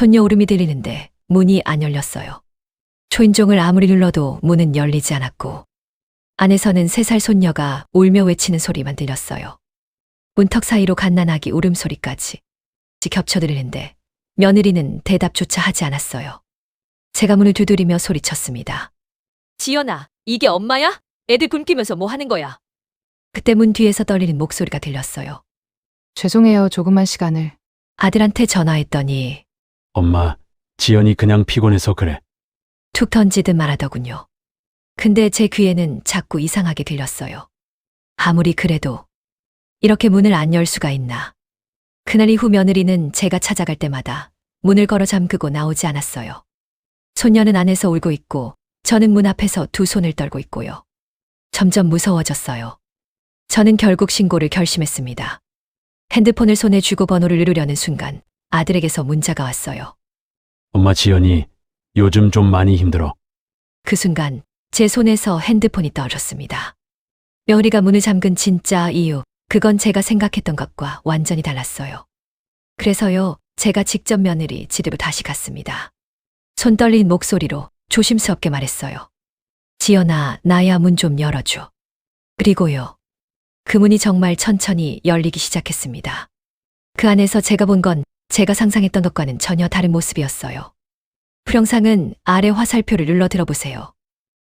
손녀 울음이 들리는데 문이 안 열렸어요. 초인종을 아무리 눌러도 문은 열리지 않았고 안에서는 세 살 손녀가 울며 외치는 소리만 들렸어요. 문턱 사이로 갓난아기 울음소리까지 겹쳐 들리는데 며느리는 대답조차 하지 않았어요. 제가 문을 두드리며 소리쳤습니다. 지연아, 이게 엄마야? 애들 굶기면서 뭐 하는 거야? 그때 문 뒤에서 떨리는 목소리가 들렸어요. 죄송해요. 조금만 시간을. 아들한테 전화했더니 엄마, 지연이 그냥 피곤해서 그래. 툭 던지듯 말하더군요. 근데 제 귀에는 자꾸 이상하게 들렸어요. 아무리 그래도 이렇게 문을 안 열 수가 있나. 그날 이후 며느리는 제가 찾아갈 때마다 문을 걸어 잠그고 나오지 않았어요. 손녀는 안에서 울고 있고 저는 문 앞에서 두 손을 떨고 있고요. 점점 무서워졌어요. 저는 결국 신고를 결심했습니다. 핸드폰을 손에 쥐고 번호를 누르려는 순간 아들에게서 문자가 왔어요. 엄마 지연이 요즘 좀 많이 힘들어. 그 순간 제 손에서 핸드폰이 떨어졌습니다. 며느리가 문을 잠근 진짜 이유, 그건 제가 생각했던 것과 완전히 달랐어요. 그래서요, 제가 직접 며느리 집으로 다시 갔습니다. 손 떨린 목소리로 조심스럽게 말했어요. 지연아, 나야 문 좀 열어줘. 그리고요, 그 문이 정말 천천히 열리기 시작했습니다. 그 안에서 제가 본 건 제가 상상했던 것과는 전혀 다른 모습이었어요. 풀영상은 아래 화살표를 눌러 들어보세요.